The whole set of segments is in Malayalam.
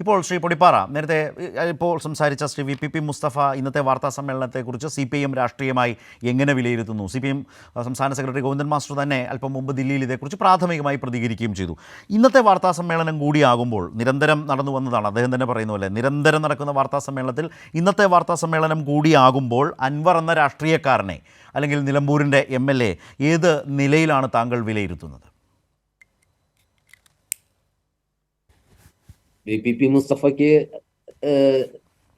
ഇപ്പോൾ ശ്രീ പൊടിപ്പാറ നേരത്തെ ഇപ്പോൾ സംസാരിച്ച Shri V P P Mustafa ഇന്നത്തെ വാർത്താ സമ്മേളനത്തെക്കുറിച്ച് സി പി ഐ എം രാഷ്ട്രീയമായി എങ്ങനെ വിലയിരുത്തുന്നു? സി പി എം സംസ്ഥാന സെക്രട്ടറി ഗോവിന്ദൻ മാസ്റ്റർ തന്നെ അല്പം മുമ്പ് ദില്ലിയിൽ ഇതേക്കുറിച്ച് പ്രാഥമികമായി പ്രതികരിക്കുകയും ചെയ്തു. ഇന്നത്തെ വാർത്താ സമ്മേളനം കൂടിയാകുമ്പോൾ നിരന്തരം നടന്നു വന്നതാണ് അദ്ദേഹം തന്നെ പറയുന്ന പോലെ നിരന്തരം നടക്കുന്ന വാർത്താ സമ്മേളനത്തിൽ ഇന്നത്തെ വാർത്താ സമ്മേളനം കൂടിയാകുമ്പോൾ അൻവർ എന്ന രാഷ്ട്രീയക്കാരനെ അല്ലെങ്കിൽ നിലമ്പൂരിന്റെ എം എൽ എ ഏത് നിലയിലാണ് താങ്കൾ വിലയിരുത്തുന്നത്? വി പി പി മുസ്തഫയ്ക്ക്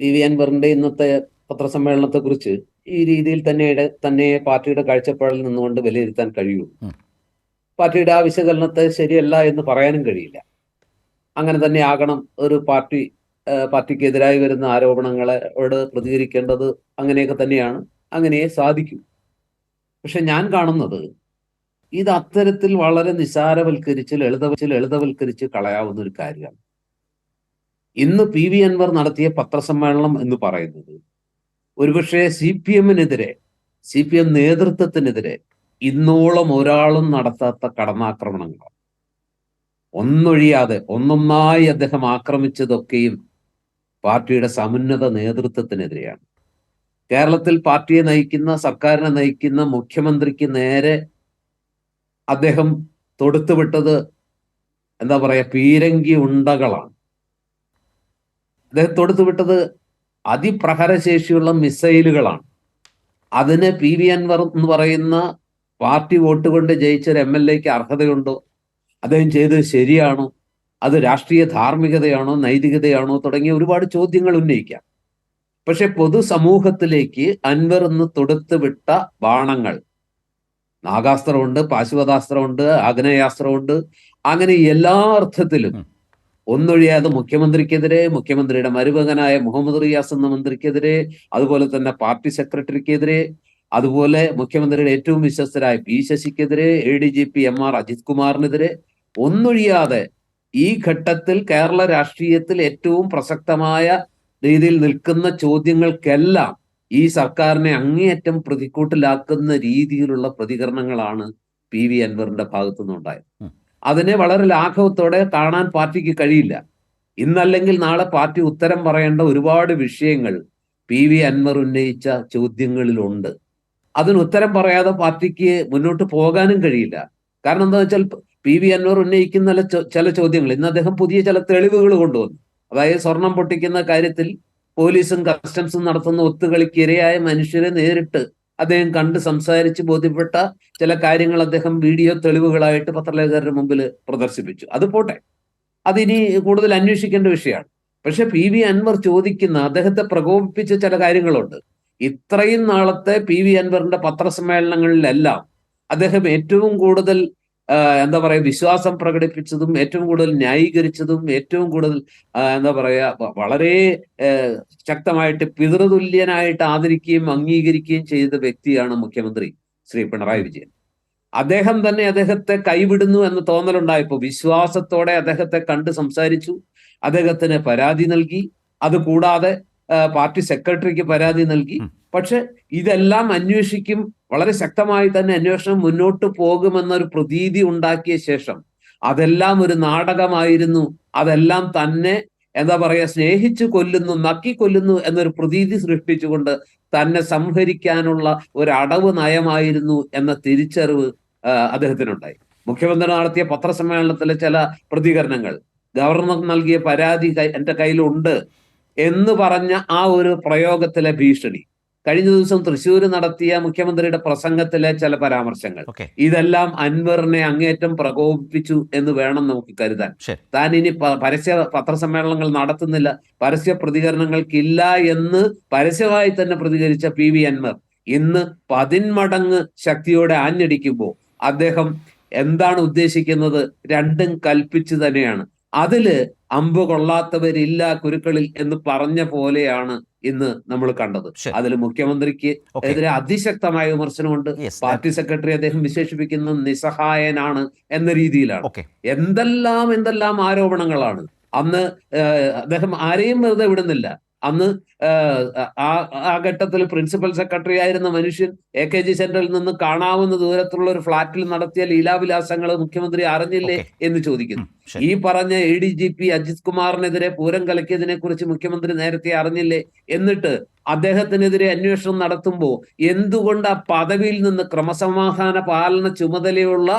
വി വി അൻവറിന്റെ ഇന്നത്തെ പത്രസമ്മേളനത്തെ കുറിച്ച് ഈ രീതിയിൽ തന്നെ തന്നെ പാർട്ടിയുടെ കാഴ്ചപ്പാടിൽ നിന്നുകൊണ്ട് വിലയിരുത്താൻ കഴിയുള്ളൂ. പാർട്ടിയുടെ ആ വിശകലനത്തെ ശരിയല്ല എന്ന് പറയാനും കഴിയില്ല. അങ്ങനെ തന്നെ ആകണം ഒരു പാർട്ടി പാർട്ടിക്കെതിരായി വരുന്ന ആരോപണങ്ങളോട് പ്രതികരിക്കേണ്ടത് അങ്ങനെയൊക്കെ തന്നെയാണ്. അങ്ങനെയേ സാധിക്കും. പക്ഷെ ഞാൻ കാണുന്നത് ഇത് അത്തരത്തിൽ വളരെ നിസാരവൽക്കരിച്ച് ലളിതവച്ച് ലളിതവൽക്കരിച്ച് കളയാവുന്ന ഒരു കാര്യമാണ്. ഇന്ന് പി വി അൻവർ നടത്തിയ പത്രസമ്മേളനം എന്ന് പറയുന്നത് ഒരുപക്ഷെ സി പി എമ്മിനെതിരെ സി പി എം നേതൃത്വത്തിനെതിരെ ഇന്നോളം ഒരാളും നടത്താത്ത കടന്നാക്രമണങ്ങളാണ്. ഒന്നൊഴിയാതെ ഒന്നൊന്നായി അദ്ദേഹം ആക്രമിച്ചതൊക്കെയും പാർട്ടിയുടെ സമുന്നത നേതൃത്വത്തിനെതിരെയാണ്. കേരളത്തിൽ പാർട്ടിയെ നയിക്കുന്ന സർക്കാരിനെ നയിക്കുന്ന മുഖ്യമന്ത്രിക്ക് നേരെ അദ്ദേഹം തൊടുത്തുവിട്ടത് എന്താ പറയാ പീരങ്കി ഉണ്ടകളാണ് അദ്ദേഹം തൊടുത്തുവിട്ടത് അതിപ്രഹരശേഷിയുള്ള മിസൈലുകളാണ്. അതിന് പി വി അൻവർ എന്ന് പറയുന്ന പാർട്ടി വോട്ട് കൊണ്ട് ജയിച്ച ഒരു എം എൽ എക്ക് അർഹതയുണ്ടോ? അദ്ദേഹം ചെയ്തത് ശരിയാണോ? അത് രാഷ്ട്രീയ ധാർമ്മികതയാണോ നൈതികതയാണോ തുടങ്ങിയ ഒരുപാട് ചോദ്യങ്ങൾ ഉന്നയിക്കാം. പക്ഷെ പൊതുസമൂഹത്തിലേക്ക് അൻവർ എന്ന് തൊടുത്തുവിട്ട ബാണങ്ങൾ നാഗാസ്ത്രമുണ്ട് പാശുപതാസ്ത്രമുണ്ട് ആഗ്നേയാസ്ത്രമുണ്ട് അങ്ങനെ എല്ലാ അർത്ഥത്തിലും. ഒന്നൊഴിയാതെ മുഖ്യമന്ത്രിക്കെതിരെ മുഖ്യമന്ത്രിയുടെ മരുമകനായ മുഹമ്മദ് റിയാസ് എന്ന മന്ത്രിക്കെതിരെ അതുപോലെ തന്നെ പാർട്ടി സെക്രട്ടറിക്കെതിരെ അതുപോലെ മുഖ്യമന്ത്രിയുടെ ഏറ്റവും വിശ്വസ്തരായ P ശശിക്കെതിരെ A D G P M R Ajith കുമാറിനെതിരെ ഒന്നൊഴിയാതെ ഈ ഘട്ടത്തിൽ കേരള രാഷ്ട്രീയത്തിൽ ഏറ്റവും പ്രസക്തമായ രീതിയിൽ നിൽക്കുന്ന ചോദ്യങ്ങൾക്കെല്ലാം ഈ സർക്കാരിനെ അങ്ങേയറ്റം പ്രതിക്കൂട്ടിലാക്കുന്ന രീതിയിലുള്ള പ്രതികരണങ്ങളാണ് പി വി അൻവറിന്റെ ഭാഗത്തു നിന്നുണ്ടായത് ഉം. അതിനെ വളരെ ലാഘവത്തോടെ കാണാൻ പാർട്ടിക്ക് കഴിയില്ല. ഇന്നല്ലെങ്കിൽ നാളെ പാർട്ടി ഉത്തരം പറയേണ്ട ഒരുപാട് വിഷയങ്ങൾ പി വി അൻവർ ഉന്നയിച്ച ചോദ്യങ്ങളിലുണ്ട്. അതിന് ഉത്തരം പറയാതെ പാർട്ടിക്ക് മുന്നോട്ട് പോകാനും കഴിയില്ല. കാരണം എന്താ വെച്ചാൽ പി വി അൻവർ ഉന്നയിക്കുന്ന ചില ചോദ്യങ്ങൾ ഇന്ന് അദ്ദേഹം പുതിയ ചില തെളിവുകൾ കൊണ്ടുവന്നു. അതായത് സ്വർണം പൊട്ടിക്കുന്ന കാര്യത്തിൽ പോലീസും കസ്റ്റംസും നടത്തുന്ന ഒത്തുകളിക്ക് ഇരയായ മനുഷ്യരെ നേരിട്ട് അദ്ദേഹം കണ്ട് സംസാരിച്ച് ബോധ്യപ്പെട്ട ചില കാര്യങ്ങൾ അദ്ദേഹം വീഡിയോ തെളിവുകളായിട്ട് പത്രലേഖകരുടെ മുമ്പിൽ പ്രദർശിപ്പിച്ചു. അത് പോട്ടെ. അതിനി കൂടുതൽ അന്വേഷിക്കേണ്ട വിഷയമാണ്. പക്ഷെ പി വി അൻവർ ചോദിക്കുന്ന അദ്ദേഹത്തെ പ്രകോപിപ്പിച്ച ചില കാര്യങ്ങളുണ്ട്. ഇത്രയും നാളത്തെ പി വി അൻവറിന്റെ പത്രസമ്മേളനങ്ങളിലെല്ലാം അദ്ദേഹം ഏറ്റവും കൂടുതൽ എന്താ പറയാ വിശ്വാസം പ്രകടിപ്പിച്ചതും ഏറ്റവും കൂടുതൽ ന്യായീകരിച്ചതും ഏറ്റവും കൂടുതൽ എന്താ പറയാ വളരെ ശക്തമായിട്ട് പിതൃതുല്യനായിട്ട് ആദരിക്കുകയും അംഗീകരിക്കുകയും ചെയ്ത വ്യക്തിയാണ് മുഖ്യമന്ത്രി ശ്രീ പിണറായി വിജയൻ. അദ്ദേഹം തന്നെ അദ്ദേഹത്തെ കൈവിടുന്നു എന്ന് തോന്നലുണ്ടായപ്പോൾ വിശ്വാസത്തോടെ അദ്ദേഹത്തെ കണ്ട് സംസാരിച്ചു. അദ്ദേഹത്തിന് പരാതി നൽകി. അതുകൂടാതെ പാർട്ടി സെക്രട്ടറിക്ക് പരാതി നൽകി. പക്ഷെ ഇതെല്ലാം അന്വേഷിക്കും. വളരെ ശക്തമായി തന്നെ അന്വേഷണം മുന്നോട്ട് പോകുമെന്നൊരു പ്രതീതി ഉണ്ടാക്കിയ ശേഷം അതെല്ലാം ഒരു നാടകമായിരുന്നു. അതെല്ലാം തന്നെ എന്താ പറയാ സ്നേഹിച്ചു കൊല്ലുന്നു നക്കി കൊല്ലുന്നു എന്നൊരു പ്രതീതി സൃഷ്ടിച്ചുകൊണ്ട് തന്നെ സംഹരിക്കാനുള്ള ഒരു അടവ് നയമായിരുന്നു എന്ന തിരിച്ചറിവ് അദ്ദേഹത്തിനുണ്ടായി. മുഖ്യമന്ത്രി നടത്തിയ പത്രസമ്മേളനത്തിലെ ചില പ്രതികരണങ്ങൾ ഗവർണർ നൽകിയ പരാതി എന്റെ കയ്യിലുണ്ട് എന്ന് പറഞ്ഞ ആ ഒരു പ്രയോഗത്തിലെ ഭീഷണി. കഴിഞ്ഞ ദിവസം തൃശ്ശൂർ നടത്തിയ മുഖ്യമന്ത്രിയുടെ പ്രസംഗത്തിലെ ചില പരാമർശങ്ങൾ. ഇതെല്ലാം അൻവറിനെ അങ്ങേറ്റം പ്രകോപിപ്പിച്ചു എന്ന് വേണം നമുക്ക് കരുതാൻ. താൻ ഇനി പരസ്യ പത്രസമ്മേളനങ്ങൾ നടത്തുന്നില്ല. പരസ്യ പ്രതികരണങ്ങൾക്കില്ല എന്ന് പരസ്യമായി തന്നെ പ്രതികരിച്ച പി വി അൻവർ ഇന്ന് പതിന്മടങ്ങ് ശക്തിയോടെ ആഞ്ഞടിക്കുമ്പോൾ അദ്ദേഹം എന്താണ് ഉദ്ദേശിക്കുന്നത്? രണ്ടും കൽപ്പിച്ചു തന്നെയാണ്. അതിൽ അമ്പ് കൊള്ളാത്തവരില്ല കുരുക്കളിൽ എന്ന് പറഞ്ഞ പോലെയാണ് ഇന്ന് നമ്മൾ കണ്ടത്. അതിൽ മുഖ്യമന്ത്രിക്ക് എതിരെ അതിശക്തമായ വിമർശനമുണ്ട്. പാർട്ടി സെക്രട്ടറി അദ്ദേഹം വിശേഷിപ്പിക്കുന്ന നിസ്സഹായനാണ് എന്ന രീതിയിലാണ്. എന്തെല്ലാം എന്തെല്ലാം ആരോപണങ്ങളാണ്. അന്ന് അദ്ദേഹം ആരെയും വെറുതെ വിടുന്നില്ല. അന്ന് ആ ആ ഘട്ടത്തിൽ പ്രിൻസിപ്പൽ സെക്രട്ടറി ആയിരുന്ന മനുഷ്യൻ എ കെ ജി സെന്ററിൽ നിന്ന് കാണാവുന്ന ദൂരത്തുള്ള ഒരു ഫ്ളാറ്റിൽ നടത്തിയ ലീലാവിലാസങ്ങൾ മുഖ്യമന്ത്രി അറിഞ്ഞില്ലേ എന്ന് ചോദിക്കുന്നു. ഈ പറഞ്ഞ A D G P Ajith കുമാറിനെതിരെ Pooram കലക്കിയതിനെ കുറിച്ച് മുഖ്യമന്ത്രി നേരത്തെ അറിഞ്ഞില്ലേ? എന്നിട്ട് അദ്ദേഹത്തിനെതിരെ അന്വേഷണം നടത്തുമ്പോൾ എന്തുകൊണ്ട് ആ പദവിയിൽ നിന്ന് ക്രമസമാധാന പാലന ചുമതലയുള്ള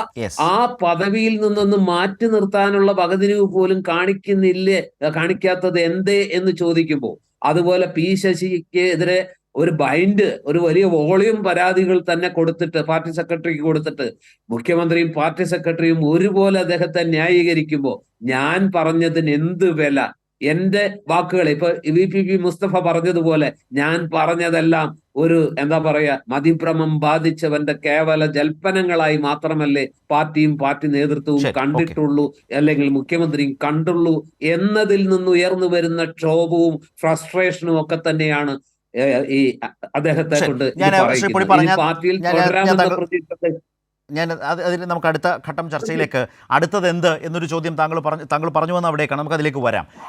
ആ പദവിയിൽ നിന്നൊന്ന് മാറ്റി നിർത്താനുള്ള പകുതിരിവ് പോലും കാണിക്കുന്നില്ലേ കാണിക്കാത്തത് എന്തേ എന്ന് ചോദിക്കുമ്പോൾ അതുപോലെ പി ശശിക്ക് എതിരെ ഒരു ബൈൻഡ് ഒരു വലിയ വോളിയം പരാതികൾ തന്നെ കൊടുത്തിട്ട് പാർട്ടി സെക്രട്ടറിക്ക് കൊടുത്തിട്ട് മുഖ്യമന്ത്രിയും പാർട്ടി സെക്രട്ടറിയും ഒരുപോലെ അദ്ദേഹത്തെ ന്യായീകരിക്കുമ്പോൾ ഞാൻ പറഞ്ഞതിന് എന്ത് വില? എന്റെ വാക്കുകൾ ഇപ്പൊ വി പി പി മുസ്തഫ പറഞ്ഞതുപോലെ ഞാൻ പറഞ്ഞതെല്ലാം ഒരു എന്താ പറയാ മതിഭ്രമം ബാധിച്ചവന്റെ കേവല ജൽപ്പനങ്ങളായി മാത്രമല്ലേ പാർട്ടിയും പാർട്ടി നേതൃത്വവും കണ്ടിട്ടുള്ളൂ അല്ലെങ്കിൽ മുഖ്യമന്ത്രിയും കണ്ടുള്ളൂ എന്നതിൽ നിന്ന് ഉയർന്നു വരുന്ന ക്ഷോഭവും ഫ്രസ്ട്രേഷനും ഒക്കെ തന്നെയാണ് ഈ അദ്ദേഹത്തെ കൊണ്ട് ഞാൻ അതിൽ പാർട്ടിയിൽ തുടരാമെന്ന പ്രതീക്ഷ ഞാൻ അത് നമുക്ക് അടുത്ത ഘട്ടം ചർച്ചയിലേക്ക് അടുത്തത് എന്ത് എന്നൊരു ചോദ്യം താങ്കൾ പറഞ്ഞു താങ്കൾ പറഞ്ഞു വന്ന അവിടേക്കാണ്. നമുക്ക് അതിലേക്ക് വരാം.